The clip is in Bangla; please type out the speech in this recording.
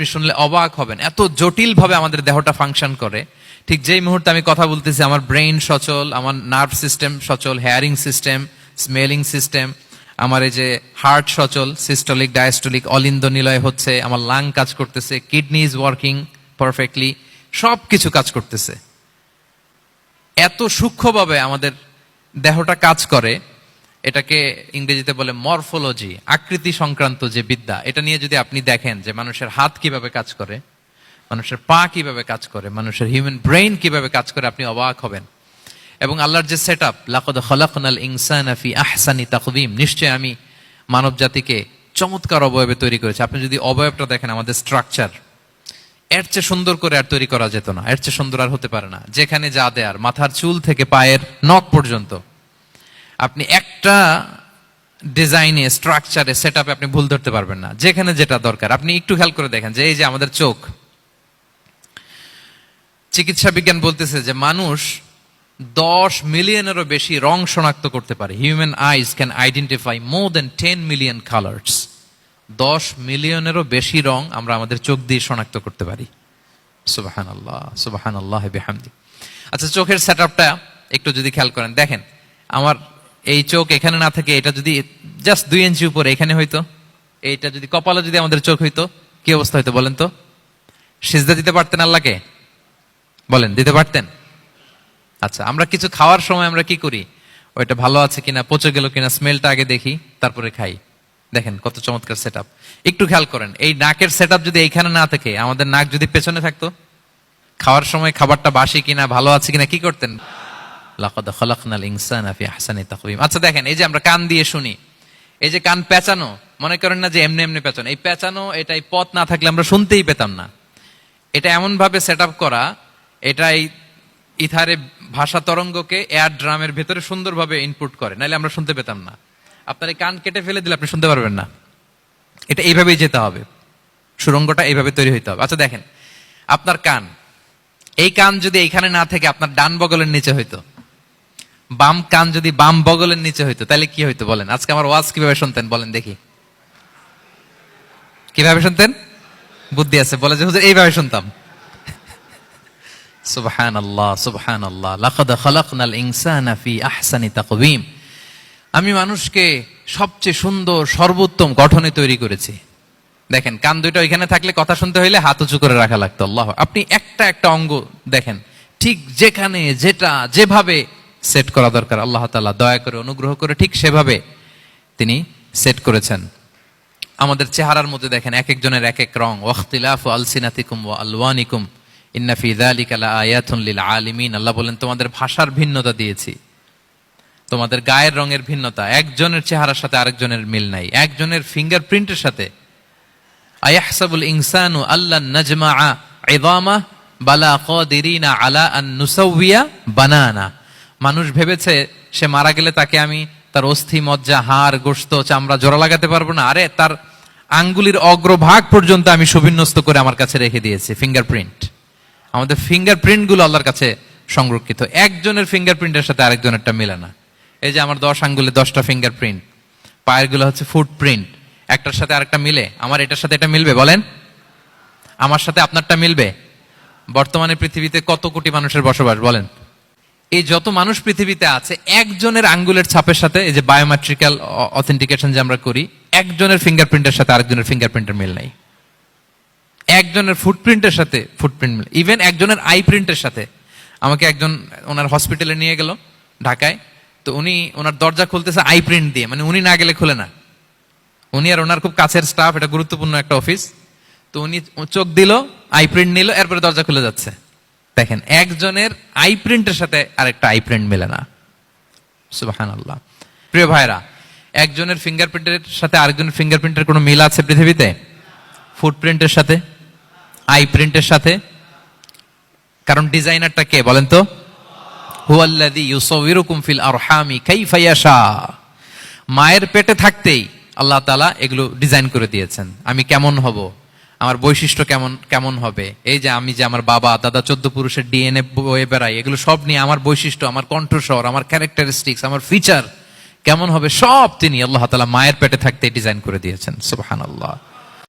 আপনি শুনলে অবাক হবেন। এত জটিল ভাবে আমাদের দেহটা ফাংশন করে। ঠিক যেই মুহূর্তে আমি কথা বলতেছি, আমার ব্রেইন সচল, আমার নার্ভ সিস্টেম সচল হেয়ারিং সিস্টেম স্মেলিং সিস্টেম আমার এই যে হার্ট সচল সিস্টলিক ডায়াস্টলিক অলিন্দ নিলয় হচ্ছে, আমার লাং কাজ করতেছে কিডনি ইজ ওয়ার্কিং পারফেক্টলি সব কিছু কাজ করতেছে। এত সূক্ষ্মভাবে আমাদের দেহটা কাজ করে এটাকে ইংরেজিতে বলে মরফোলজি, আকৃতি সংক্রান্ত যে বিদ্যা, এটা নিয়ে যদি আপনি দেখেন যে মানুষের হাত কীভাবে কাজ করে, মানুষের পা কীভাবে কাজ করে, মানুষের হিউম্যান ব্রেইন কীভাবে কাজ করে, আপনি অবাক হবেন। এবং আল্লাহর যে সেট আপ লাকদ খলাকনাল ইনসান ফি আহসানি তাকবিম নিশ্চয় আমি মানব জাতিকে চমৎকার অবয়বে তৈরি করেছি। আপনি যদি অবয়বটা দেখেন, আমাদের স্ট্রাকচার এর চেয়ে সুন্দর করে আর তৈরি করা যেত না, এর চেয়ে সুন্দর আর হতে পারে না। যেখানে যা দেয়ার, মাথার চুল থেকে পায়ের নখ পর্যন্ত আপনি একটা ডিজাইনে স্ট্রাকচারে সেট আপনি ভুল ধরতে পারবেন না। যেখানে যেটা দরকার। আপনি একটু খেয়াল করে দেখেন যে এই যে আমাদের চোখ। চিকিৎসা বিজ্ঞান বলতেছে যে মানুষ দশ মিলিয়নেরও বেশি রং শনাক্ত করতে পারে। Human eyes can identify more than ten million colours দশ মিলিয়নেরও বেশি রং আমরা আমাদের চোখ দিয়ে শনাক্ত করতে পারি। সুবাহান আল্লাহ সুবাহান আল্লাহ আচ্ছা চোখের সেট একটু যদি খেয়াল করেন। দেখেন, আমার এই চোখ এখানে না থাকে, এটা যদি জাস্ট দুই ইঞ্চি উপরে, এখানে হইতো। এইটা যদি কপালে যদি আমাদের চোখ হইতো, কি অবস্থা হইতো বলেন তো? সিজদা দিতে পারতেন আল্লাহকে? বলেন, দিতে পারতেন? আচ্ছা আমরা কিছু খাওয়ার সময় আমরা কি করি? ওইটা ভালো আছে কিনা, পচে গেল কিনা স্মেলটা আগে দেখি, তারপরে খাই। দেখেন, কত চমৎকার সেট একটু খেয়াল করেন, এই নাকের সেট যদি এইখানে না থাকে, আমাদের নাক যদি পেছনে থাকতো, খাওয়ার সময় খাবারটা বাসি কিনা, ভালো আছে কিনা, কি করতেন? লাকাদ খালাকনাল ইনসানা ফি আহসানি তাকওয়িম। আচ্ছা দেখেন, এই যে আমরা কান দিয়ে শুনি, এই যে কান পেঁচানো, মনে করেন না যে এমনি এমনি পেঁচানো, এই পেঁচানো, এটা এই পথ না থাকলে আমরা শুনতেই পেতাম না। এটা করা ইথারে ভাষা তরঙ্গকে এয়ার ড্রামের ভেতরে সুন্দরভাবে ইনপুট করে, নাহলে আমরা শুনতে পেতাম না। আপনার এই কান কেটে ফেলে দিলে আপনি শুনতে পারবেন না। এটা এইভাবেই যেতে হবে। সুরঙ্গটা এইভাবে তৈরি হইতে হবে। আচ্ছা দেখেন, আপনার কান, এই কান যদি এইখানে না থেকে, আপনার ডান বগলের নিচে হইতো। বাম কান যদি বাম বগলের নিচে হইতো, তাহলে কি হইতো বলেন? আজকে আমার ওয়াজ কীভাবে শুনতেন বলেন দেখি। কীভাবে শুনতেন? বুদ্ধি আছে, বলে যে, হুজুর, এইভাবে শুনতাম। সুবহান আল্লাহ সুবহান আল্লাহ লাকাদ খালাকনাল ইনসানা ফি আহসানি তাকওয়িম। আমি মানুষকে সবচেয়ে সুন্দর, সর্বোত্তম গঠনে তৈরি করেছি। দেখেন, কান দুইটা ওইখানে থাকলে কথা শুনতে হইলে হাত উঁচু করে রাখা লাগতো, আল্লাহ আপনি একটা একটা অঙ্গ দেখেন, ঠিক যেখানে, যেটা, যেভাবে সেট করা দরকার। আল্লাহ তালা দয়া করে অনুগ্রহ করে ঠিক সেভাবে তিনি সেট করেছেন। আমাদের চেহারার মধ্যে দেখেন এক একজনের এক এক রং। ওয়াখতিলাফু আলসিনাতিকুম ওয়া আলওয়ানিকুম। ইন্না ফি যালিকা লাআয়াতুন লিল আলিমিন। আল্লাহ বলেন, তোমাদের ভাষার ভিন্নতা দিয়েছি। তোমাদের গায়ের রঙের ভিন্নতা। একজনের চেহারার সাথে আরেকজনের মিল নাই। একজনের ফিঙ্গারপ্রিন্টের সাথে। আয়াহসাবুল ইনসানু আল্লাহ নাজমা ইদামা বালা কাদিরিনা আলা আন নুসাউবিয়া বানানা। মানুষ ভেবেছে সে মারা গেলে তাকে আমি তার অস্থি, মজ্জা, হাড় গোস্ত চামড়া, জোড়া লাগাতে পারব না। আরে, তার আঙ্গুলির অগ্রভাগ পর্যন্ত আমি সুবিন্যস্ত করে আমার কাছে রেখে দিয়েছি ফিঙ্গারপ্রিন্ট আমাদের ফিঙ্গারপ্রিন্টগুলো আল্লাহর কাছে সংরক্ষিত। একজনের ফিঙ্গারপ্রিন্টের সাথে আরেকজনেরটা মেলে না। এই যে আমার দশ আঙ্গুলে দশটা ফিঙ্গারপ্রিন্ট পায়েরগুলো হচ্ছে ফুটপ্রিন্ট একটার সাথে আরেকটা মিলে। আমার এটার সাথে এটা মিলবে, বলেন? আমার সাথে আপনারটা মিলবে? বর্তমানে পৃথিবীতে কত কোটি মানুষের বসবাস, বলেন? এই যত মানুষ পৃথিবীতে আছে, একজনের আঙ্গুলের ছাপের সাথে এই যে বায়োমেট্রিক্যাল অথেন্টিকেশন যে আমরা করি, একজনের ফিঙ্গারপ্রিন্টের সাথে আরেকজনের ফিঙ্গারপ্রিন্টের মিল নাই। একজনের ফুটপ্রিন্টের সাথে ফুটপ্রিন্ট মিল ইভেন একজনের আই প্রিন্টের সাথে। আমাকে একজন, ওনার হসপিটালে নিয়ে গেল, ঢাকায়। তো উনি, ওনার দরজা খুলতেছে আই প্রিন্ট দিয়ে মানে উনি না গেলে খুলে না। উনি আর ওনার খুব কাছের স্টাফ এটা গুরুত্বপূর্ণ একটা অফিস তো উনি চোখ দিল আই প্রিন্ট নিল, এরপরে দরজা খুলে যাচ্ছে। দেখেন, একজনের আই প্রিন্টের সাথে আরেকটা আই প্রিন্ট মেলে না। সুবাহান আল্লাহ প্রিয় ভাইরা একজনের ফিঙ্গারপ্রিন্টের সাথে আরেকজনের ফিঙ্গারপ্রিন্টের কোনো মিল আছে পৃথিবীতে? ফুটপ্রিন্টের সাথে? আই প্রিন্টের সাথে? কারণ ডিজাইনারটা কে বলেন তো? হুয়াল্লাযী ইউসাউবিরুকুম ফিল আরহামি কাইফা ইয়াশা। মায়ের পেটে থাকতেই আল্লাহ তাআলা এগুলো ডিজাইন করে দিয়েছেন। আমি কেমন হব? আমার বৈশিষ্ট্য কেমন কেমন হবে? এই যে আমি যে আমার বাবা, দাদা চোদ্দ পুরুষের ডিএনএ বয়ে বেড়াই এগুলো সব নিয়ে আমার বৈশিষ্ট্য, আমার কণ্ঠস্বর আমার ক্যারেক্টারিস্টিক্স আমার ফিচার কেমন হবে? সব তিনি আল্লাহ তালা মায়ের পেটে থাকতে ডিজাইন করে দিয়েছেন, সুবহানাল্লাহ।